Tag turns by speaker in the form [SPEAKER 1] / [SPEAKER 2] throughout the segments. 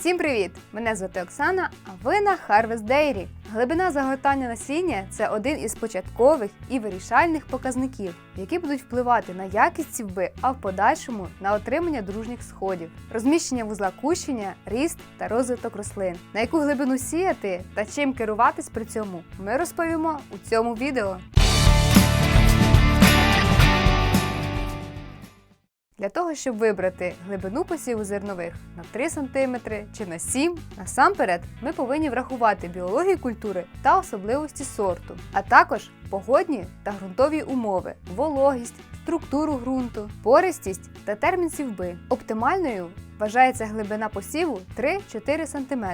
[SPEAKER 1] Всім привіт! Мене звати Оксана, а ви на Harvest Dairy. Глибина загортання насіння це один із початкових і вирішальних показників, які будуть впливати на якість сівби, а в подальшому на отримання дружніх сходів, розміщення вузла кущення, ріст та розвиток рослин. На яку глибину сіяти та чим керуватись при цьому, ми розповімо у цьому відео. Для того, щоб вибрати глибину посіву зернових на 3 см чи на 7 насамперед ми повинні врахувати біологію культури та особливості сорту, а також погодні та ґрунтові умови, вологість, структуру ґрунту, пористість та термін сівби. Оптимальною вважається глибина посіву 3-4 см.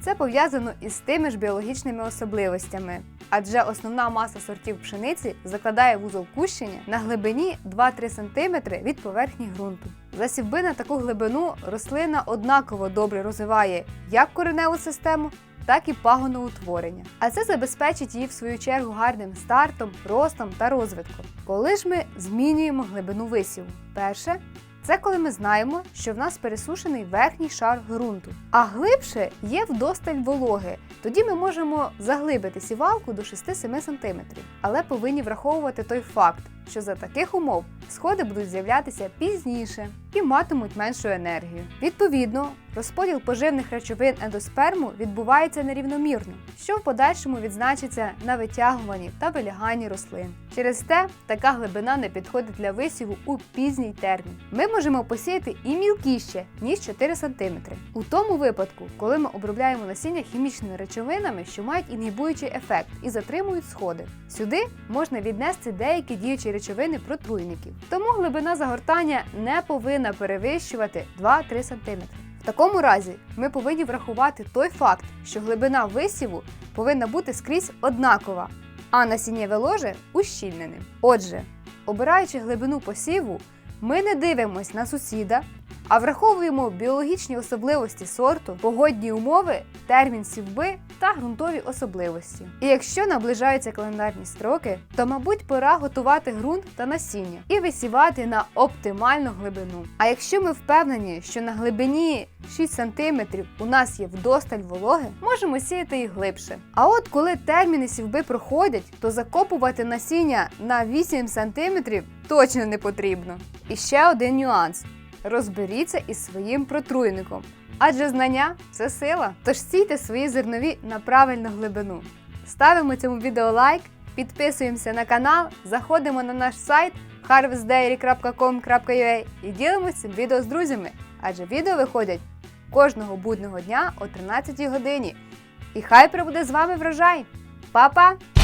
[SPEAKER 1] Це пов'язано із тими ж біологічними особливостями, адже основна маса сортів пшениці закладає вузол кущення на глибині 2-3 см від поверхні ґрунту. За сівби на таку глибину рослина однаково добре розвиває як кореневу систему, так і пагоноутворення. А це забезпечить її в свою чергу гарним стартом, ростом та розвитком. Коли ж ми змінюємо глибину висіву? Перше це коли ми знаємо, що в нас пересушений верхній шар ґрунту, а глибше є вдосталь вологи. Тоді ми можемо заглибити сівалку до 6-7 см. Але повинні враховувати той факт, що за таких умов сходи будуть з'являтися пізніше і матимуть меншу енергію. Відповідно, розподіл поживних речовин ендосперму відбувається нерівномірно, що в подальшому відзначиться на витягуванні та виляганні рослин. Через те така глибина не підходить для висіву у пізній термін. Ми можемо посіяти і мілкіще, ніж 4 см. У тому випадку, коли ми обробляємо насіння хімічними речовинами, що мають інгібуючий ефект і затримують сходи. Сюди можна віднести деякі діючі речовини протруйників. Тому глибина загортання не повинна перевищувати 2-3 см. В такому разі ми повинні врахувати той факт, що глибина висіву повинна бути скрізь однакова, а насіннєве ложе ущільненим. Отже, обираючи глибину посіву, ми не дивимось на сусіда, а враховуємо біологічні особливості сорту, погодні умови, термін сівби та ґрунтові особливості. І якщо наближаються календарні строки, то, мабуть, пора готувати ґрунт та насіння і висівати на оптимальну глибину. А якщо ми впевнені, що на глибині 6 см у нас є вдосталь вологи, можемо сіяти і глибше. А от коли терміни сівби проходять, то закопувати насіння на 8 см точно не потрібно. І ще один нюанс. Розберіться із своїм протруйником, адже знання це сила. Тож сійте свої зернові на правильну глибину. Ставимо цьому відео лайк, підписуємося на канал, заходимо на наш сайт harvestdairy.com.ua і ділимося цим відео з друзями, адже відео виходять кожного будного дня о 13 годині. І хай прибуде з вами врожай! Па-па!